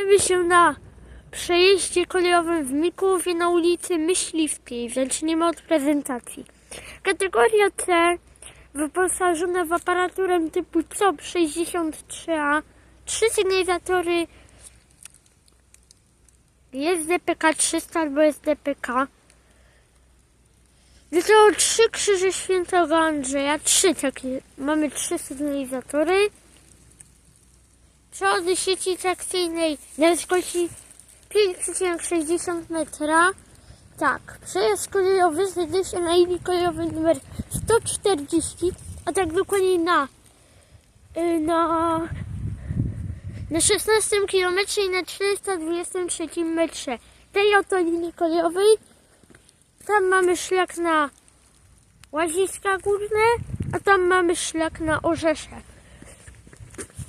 Znajdujemy się na przejeździe kolejowym w Mikołowie na ulicy Myśliwskiej. Zaczniemy od prezentacji. Kategoria C wyposażona w aparaturę typu COP 63A, trzy sygnalizatory SDPK 300 albo SDPK. Tego trzy krzyże świętego Andrzeja, trzy takie, mamy trzy sygnalizatory. Przewody sieci trakcyjnej na wysokości 5,60 metra. Tak, przejazd kolejowy znajduje się na linii kolejowej numer 140, a tak dokładnie na, y, na, na 16 km i na 423 metrze tej oto linii kolejowej. Tam mamy szlak na Łaziska Górne, a tam mamy szlak na Orzesze.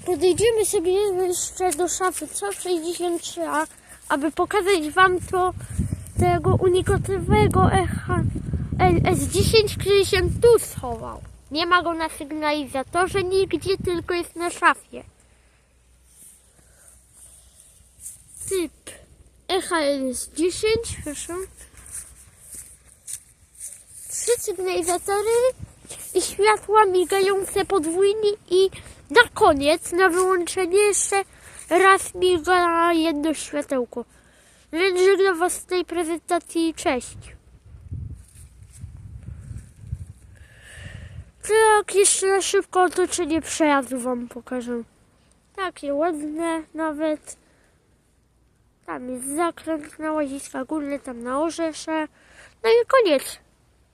Podejdziemy sobie jeszcze do szafy C63A, aby pokazać Wam to tego unikatowego echa LS10, który się tu schował. Nie ma go na sygnalizatorze nigdzie, tylko jest na szafie. Typ echa LS10, proszę. Trzy sygnalizatory i światła migające podwójnie i na koniec, na wyłączenie jeszcze raz miga jedno światełko. Więc żegnam Was z tej prezentacji. Cześć. Tak, jeszcze na szybko otoczenie przejazdu Wam pokażę. Takie ładne nawet. Tam jest zakręt na łaziska górne, tam na orzesze. No i koniec.